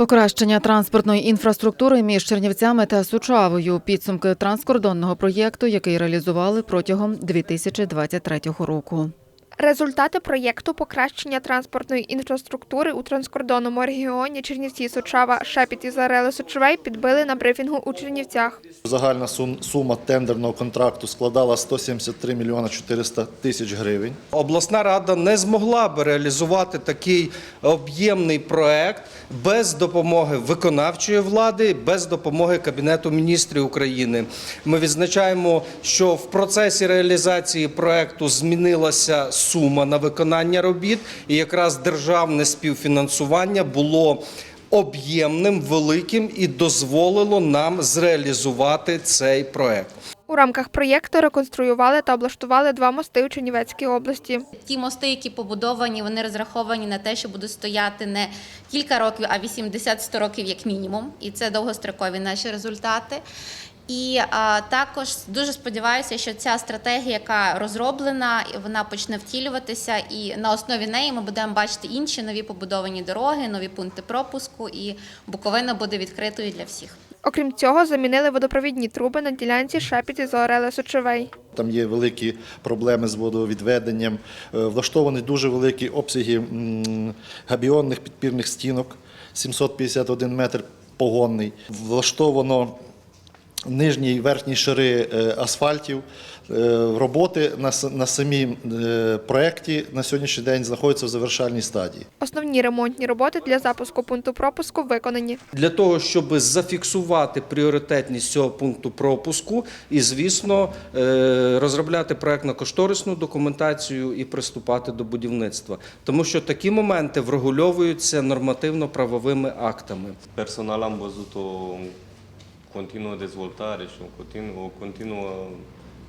Покращення транспортної інфраструктури між Чернівцями та Сучавою. Підсумки транскордонного проєкту, який реалізували протягом 2023 року. Результати проєкту покращення транспортної інфраструктури у транскордонному регіоні Чернівці Сочава Шепіт і Зарели Сочовей підбили на брифінгу у Чернівцях. Загальна сум- сума тендерного контракту складала 173 мільйона 400 тисяч гривень. Обласна рада не змогла б реалізувати такий об'ємний проект без допомоги виконавчої влади, без допомоги Кабінету міністрів України. Ми відзначаємо, що в процесі реалізації проекту змінилася сума на виконання робіт, і якраз державне співфінансування було об'ємним, великим і дозволило нам зреалізувати цей проект. У рамках проєкту реконструювали та облаштували два мости у Чернівецькій області. Ті мости, які побудовані, вони розраховані на те, що будуть стояти не кілька років, а 80-100 років як мінімум. І це довгострокові наші результати. І а, також дуже сподіваюся, що ця стратегія, яка розроблена, вона почне втілюватися, і на основі неї ми будемо бачити інші нові побудовані дороги, нові пункти пропуску, і Буковина буде відкритою для всіх. Окрім цього, замінили водопровідні труби на ділянці Шепіт і Зарели Сочовей. Там є великі проблеми з водовідведенням. Е, Влаштовані дуже великі обсяги габіонних підпірних стінок, 751 метр погонний. Влаштовано нижні і верхні шари е, асфальтів. Е, Роботи на, на самій е, проєкті на сьогоднішній день знаходяться в завершальній стадії. Основні ремонтні роботи для запуску пункту пропуску виконані. для того, щоб зафіксувати пріоритетність цього пункту пропуску, і звісно, розробляти проектно-кошторисну документацію і приступати до будівництва, тому що такі моменти врегульовуються нормативно-правовими актами. Văzut o continuă dezvoltare și o continuă, o continuă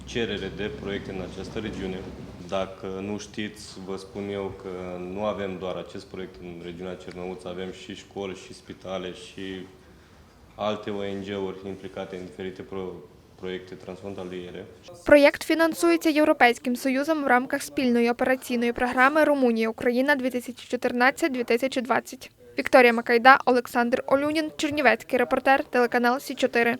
cerere de proiecte în această regiune. Dacă nu știți, vă spun eu că nu avem doar acest proiect în regiunea Cernăuț, avem și școli, și spitale, și alte ONG-uri implicate în diferite pro- proiecte transfrontaliere. Проєкт фінансується Європейським Союзом в рамках спільної операційної програми Румунія Україна 2014-2020. Вікторія Макайда, Олександр Олюнін, Чернівецький репортер, телеканал Сі 4